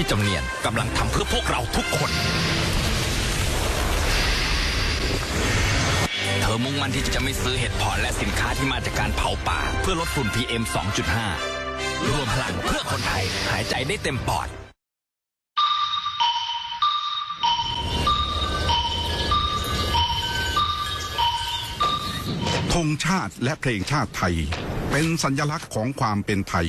พี่จำเนียนกำลังทำเพื่อพวกเราทุกคน เธอมุ่งมั่นที่จะไม่ซื้อเห็ดเพาะและสินค้าที่มาจากการเผาป่า เพื่อลดฝุ่น PM 2.5 รวมพลังเพื่อคนไทย หายใจได้เต็มปอดธงชาติและเพลงชาติไทย เป็นสัญลักษณ์ของความเป็นไทย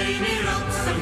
Tiny lonesome